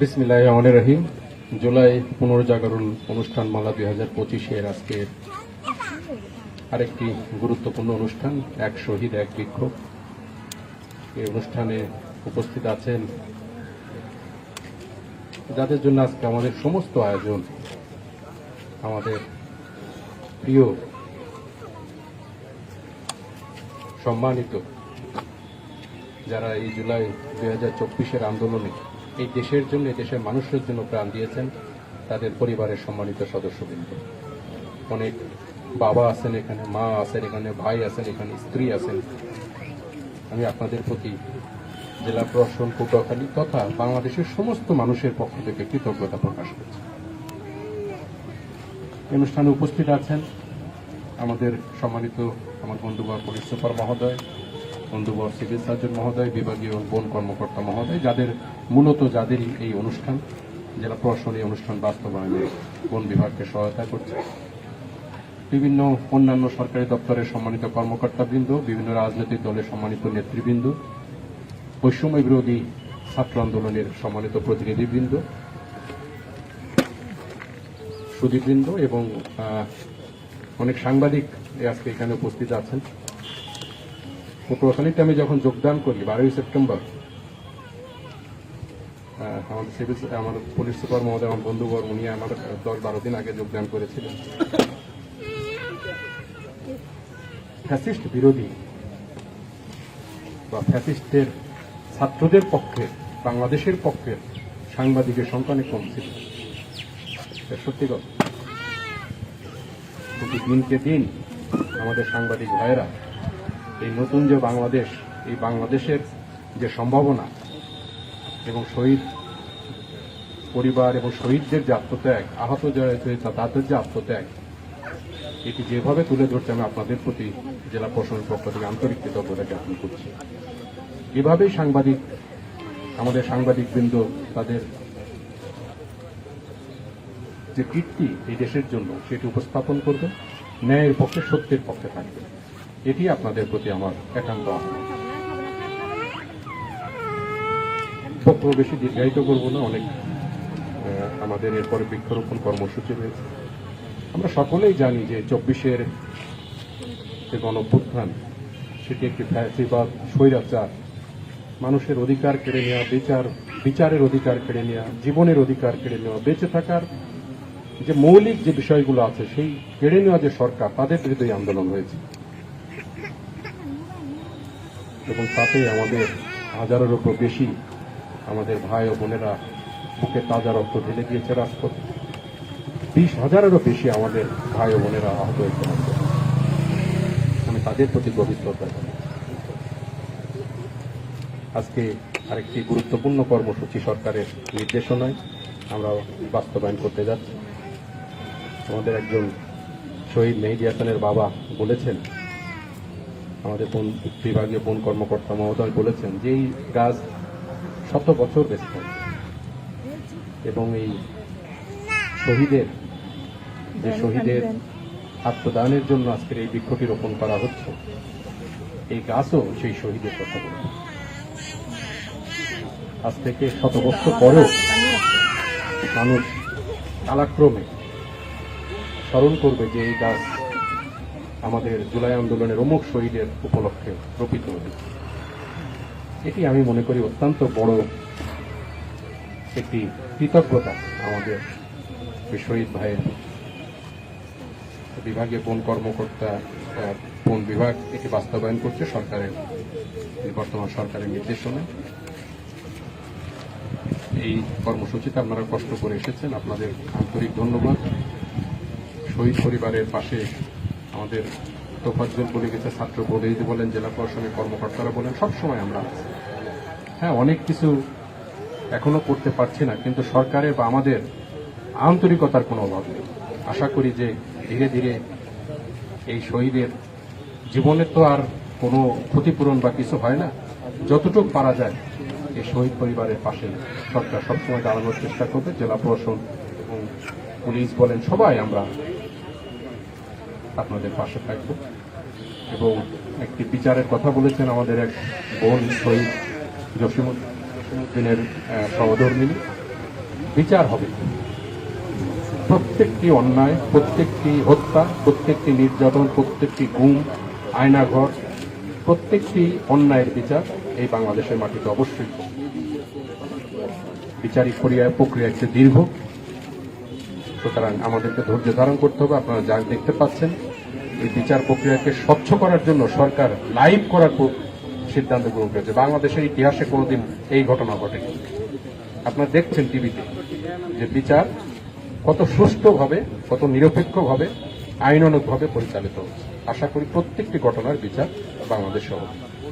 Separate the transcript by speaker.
Speaker 1: বিসমিল্লাহ রহমানির রহিম। জুলাই পুনর্জাগরণ অনুষ্ঠান মালা দুই হাজার পঁচিশের আজকের আরেকটি গুরুত্বপূর্ণ অনুষ্ঠান, এক শহীদ, এক বিক্ষোভ। এই অনুষ্ঠানে উপস্থিত আছেন যাদের জন্য আজকে আমাদের সমস্ত আয়োজন আমাদের প্রিয় সম্মানিত যারা এই জুলাই দুই হাজার চব্বিশের আন্দোলনে এই দেশের জন্য দেশের মানুষের জন্য প্রাণ দিয়েছেন তাদের পরিবারের সম্মানিত সদস্যবৃন্দ। অনেক বাবা আছেন এখানে, মা আছেন এখানে, ভাই আছেন এখানে, স্ত্রী আছেন। আমি আপনাদের প্রতি জেলা প্রশাসন, পটুয়াখালী তথা বাংলাদেশের সমস্ত মানুষের পক্ষ থেকে কৃতজ্ঞতা প্রকাশ করছি। অনুষ্ঠানে উপস্থিত আছেন আমাদের সম্মানিত আমার বন্ধুবর পুলিশ সুপার মহোদয়, বন্ধুবর সিভিল সার্জন মহোদয়, বিভাগীয় বন কর্মকর্তা মহোদয়, যাদের মূলত যাদেরই এই অনুষ্ঠান, জেলা প্রশাসন এই অনুষ্ঠান বাস্তবায়নে বন বিভাগকে সহায়তা করছে। বিভিন্ন অন্যান্য সরকারি দপ্তরের সম্মানিত কর্মকর্তাবৃন্দ, বিভিন্ন রাজনৈতিক দলের সম্মানিত নেতৃবৃন্দ, বৈষম্য বিরোধী ছাত্র আন্দোলনের সম্মানিত প্রতিনিধিবৃন্দ, সুদীপবৃন্দ এবং অনেক সাংবাদিক আজকে এখানে উপস্থিত আছেন। পটুয়াখালীতে আমি যখন যোগদান করি, বারোই সেপ্টেম্বর আমাদের সিভিল আমার পুলিশ সুপার মহোদয় আমার বন্ধুবর উনি আমার দশ বারো দিন আগে যোগদান করেছিলেন। ফ্যাসিস্ট বিরোধী বা ফ্যাসিস্টের ছাত্রদের পক্ষে, বাংলাদেশের পক্ষে সাংবাদিকের সংখ্যা কম ছিল। সত্যি কথা। দিনকে দিন আমাদের সাংবাদিক ভাইয়েরা এই নতুন যে বাংলাদেশ, এই বাংলাদেশের যে সম্ভাবনা এবং শহীদ পরিবার এবং শহীদদের যে আত্মত্যাগ, আহত যারা তাদের যে আত্মত্যাগ, এটি যেভাবে তুলে ধরছে আমি আপনাদের প্রতি জেলা প্রশাসনের পক্ষ থেকে আন্তরিক কৃতজ্ঞতা জ্ঞাপন করছি। এভাবেই সাংবাদিক, আমাদের সাংবাদিকবৃন্দ তাদের যে কীর্তি এই দেশের জন্য, সেটি উপস্থাপন করবে, ন্যায়ের পক্ষে, সত্যের পক্ষে থাকবে। এটি আপনাদের প্রতি আমার একান্ত আহ্বান। বক্তব্য বেশি দীর্ঘায়িত করব না, অনেক আমাদের এরপরে বৃক্ষরোপণ কর্মসূচি রয়েছে। আমরা সকলেই জানি যে চব্বিশের যে গণভ্যুত্থান সেটি একটি ফ্যাসিবাদ, স্বৈরাচার। মানুষের অধিকার কেড়ে নেওয়া, বিচার, বিচারের অধিকার কেড়ে নেওয়া, জীবনের অধিকার কেড়ে নেওয়া, বেঁচে থাকার যে মৌলিক যে বিষয়গুলো আছে, সেই কেড়ে নেওয়া যে সরকার, তাদের বিরুদ্ধে আন্দোলন হয়েছে। এবং তাতে আমাদের হাজারের উপর বেশি আমাদের ভাই ও বোনেরা বুকে তাজা রক্ত ঢেলে দিয়েছে রাজপথে। বিশ হাজারেরও বেশি আমাদের ভাই ও বোনেরা আহত হয়েছে আমি তাদের প্রতি গভীর শ্রদ্ধা আজকে আরেকটি গুরুত্বপূর্ণ কর্মসূচি সরকারের নির্দেশনায় আমরা বাস্তবায়ন করতে যাচ্ছি। আমাদের একজন শহীদ মেহেদি হাসানের বাবা বলেছেন, আমাদের বন বিভাগীয় বন কর্মকর্তা মহোদয় বলেছেন যে এই গাছ শত বছর বেঁচে থাকবে। এবং এই শহীদের যে শহীদের আত্মদানের জন্য আজকের এই বৃক্ষটি রোপণ করা হচ্ছে এই গাছও সেই শহীদের কথা বলে। আজ থেকে শত বছর পরেও মানুষ কালাক্রমে স্মরণ করবে যে এই গাছ আমাদের জুলাই আন্দোলনের অমুক শহীদের উপলক্ষে রোপিত হয়েছে। এটি আমি মনে করি অত্যন্ত বড় একটি কৃতজ্ঞতা আমাদের শহীদ ভাইয়ের বিভাগীয় বন কর্মকর্তা বন বিভাগ এটি বাস্তবায়ন করছে সরকারের বর্তমান সরকারের নির্দেশনায় এই কর্মসূচিতে আপনারা কষ্ট করে এসেছেন, আপনাদের আন্তরিক ধন্যবাদ। শহীদ পরিবারের পাশে আমাদের তোফাজ্জল বলে গেছে ছাত্র প্রতিনিধি বলেন, জেলা প্রশাসনের কর্মকর্তারা বলেন, সবসময় আমরা হ্যাঁ অনেক কিছু এখনও করতে পারছি না, কিন্তু সরকারের বা আমাদের আন্তরিকতার কোনো অভাব নেই। আশা করি যে ধীরে ধীরে এই শহীদের জীবনের তো আর কোনো ক্ষতিপূরণ বা কিছু হয় না। যতটুকু পারা যায়, এই শহীদ পরিবারের পাশে সরকার সবসময় দাঁড়ানোর চেষ্টা করবে। জেলা প্রশাসন এবং পুলিশ বলেন, সবাই আমরা আপনাদের পাশে থাকব। এবং একটি বিচারের কথা বলেছেন আমাদের এক বোন শহীদ জসিমুদ্দিনের সহধর্মিনী। বিচার হবে। প্রত্যেকটি অন্যায়, প্রত্যেকটি হত্যা, প্রত্যেকটি নির্যাতন, প্রত্যেকটি গুম, আয়নাঘর, প্রত্যেকটি অন্যায়ের বিচার এই বাংলাদেশের মাটিতে অবশ্যই। বিচারিক প্রক্রিয়া একটু দীর্ঘ। সুতরাং আমাদেরকে ধৈর্য ধারণ করতে হবে। আপনারা যা দেখতে পাচ্ছেন, এই বিচার প্রক্রিয়াকে স্বচ্ছ করার জন্য সরকার লাইভ করার সিদ্ধান্ত গ্রহণ করেছে। বাংলাদেশের ইতিহাসে কোনোদিন এই ঘটনা ঘটেনি। আপনারা দেখছেন টিভিতে যে বিচার কত সুষ্ঠুভাবে, কত নিরপেক্ষভাবে, আইনানুগভাবে পরিচালিত হচ্ছে। আশা করি প্রত্যেকটি ঘটনার বিচার বাংলাদেশে হবে।